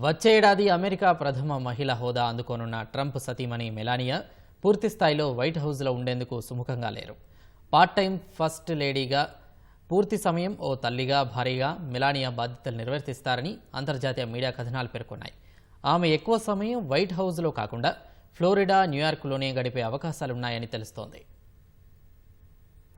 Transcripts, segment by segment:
వచ్చే ఏడాది అమెరికా ప్రథమ మహిళ హోదా అందుకోనున్న ట్రంప్ సతీమణి మెలానియా పూర్తి స్థాయిలో వైట్ హౌస్లో ఉండేందుకు సుముఖంగా లేరు. పార్ట్ టైం ఫస్ట్ లేడీగా పూర్తి సమయం ఓ తల్లిగా భారీగా మెలానియా బాధ్యతలు నిర్వర్తిస్తారని అంతర్జాతీయ మీడియా కథనాలు పేర్కొన్నాయి. ఆమె ఎక్కువ సమయం వైట్ హౌస్లో కాకుండా ఫ్లోరిడా న్యూయార్క్లోనే గడిపే అవకాశాలున్నాయని తెలుస్తోంది.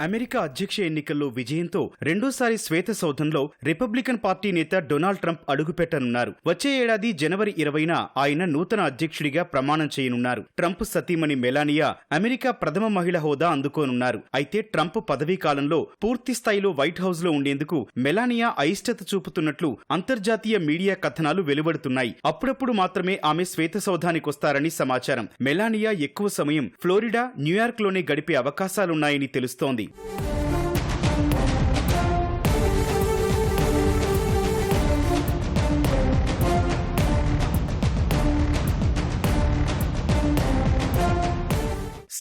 అమెరికా అధ్యక్ష ఎన్నికల్లో విజయంతో రెండోసారి శ్వేత సౌధంలో రిపబ్లికన్ పార్టీ నేత డొనాల్డ్ ట్రంప్ అడుగుపెట్టనున్నారు. వచ్చే ఏడాది జనవరి ఇరవైన ఆయన నూతన అధ్యక్షుడిగా ప్రమాణం చేయనున్నారు. ట్రంప్ సతీమణి మెలానియా అమెరికా ప్రథమ మహిళ హోదా అందుకోనున్నారు. అయితే ట్రంప్ పదవీ కాలంలో పూర్తి స్థాయిలో వైట్ హౌస్లో ఉండేందుకు మెలానియా అయిష్టత చూపుతున్నట్లు అంతర్జాతీయ మీడియా కథనాలు వెలువడుతున్నాయి. అప్పుడప్పుడు మాత్రమే ఆమె శ్వేత సౌధానికొస్తారని సమాచారం. మెలానియా ఎక్కువ సమయం ఫ్లోరిడా న్యూయార్క్లోనే గడిపే అవకాశాలున్నాయని తెలుస్తోంది. Modi.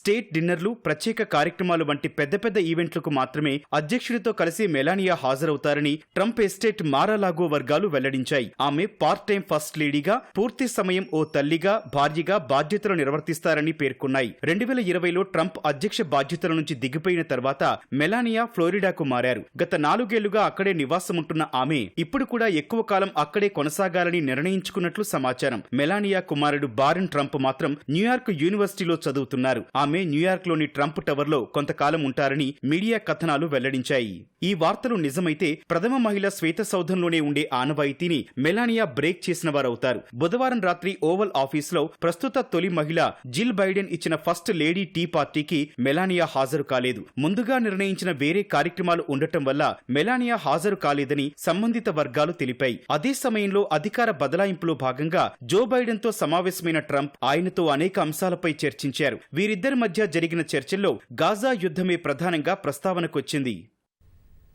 స్టేట్ డిన్నర్లు ప్రత్యేక కార్యక్రమాలు వంటి పెద్ద పెద్ద ఈవెంట్లకు మాత్రమే అధ్యక్షుడితో కలిసి Melania హాజరవుతారని Trump estate Mar a Lago వర్గాలు వెల్లడించాయి. ఆమె పార్ట్ టైం ఫస్ట్ లేడీగా పూర్తి సమయం ఓ తల్లిగా భార్యగా బాధ్యతలు నిర్వర్తిస్తారని పేర్కొన్నాయి. రెండు వేల ఇరవైలో ట్రంప్ అధ్యక్ష బాధ్యతల నుంచి దిగిపోయిన తర్వాత మెలానియా ఫ్లోరిడాకు మారారు. గత నాలుగేళ్ళుగా అక్కడే నివాసముంటున్న ఆమె ఇప్పుడు కూడా ఎక్కువ కాలం అక్కడే కొనసాగాలని నిర్ణయించుకున్నట్లు సమాచారం. మెలానియా కుమారుడు బారెన్ ట్రంప్ మాత్రం న్యూయార్క్ యూనివర్సిటీలో చదువుతున్నారు. ఆమె న్యూయార్క్లోని ట్రంప్ టవర్లో కొంతకాలం ఉంటారని మీడియా కథనాలు వెల్లడించాయి. ఈ వార్తలు నిజమైతే ప్రథమ మహిళ శ్వేత సౌధంలోనే ఉండే ఆనవాయితీని మెలానియా బ్రేక్ చేసిన వారవుతారు. బుధవారం రాత్రి ఓవల్ ఆఫీస్లో ప్రస్తుత తొలి మహిళ జిల్ బైడెన్ ఇచ్చిన ఫస్ట్ లేడీ టీ పార్టీకి మెలానియా హాజరు కాలేదు. ముందుగా నిర్ణయించిన వేరే కార్యక్రమాలు ఉండటం వల్ల మెలానియా హాజరు కాలేదని సంబంధిత వర్గాలు తెలిపాయి. అదే సమయంలో అధికార బదలాయింపులో భాగంగా జో బైడెన్తో సమావేశమైన ట్రంప్ ఆయనతో అనేక అంశాలపై చర్చించారు. వీరిద్దరి మధ్య జరిగిన చర్చల్లో గాజా యుద్ధమే ప్రధానంగా ప్రస్తావనకొచ్చింది.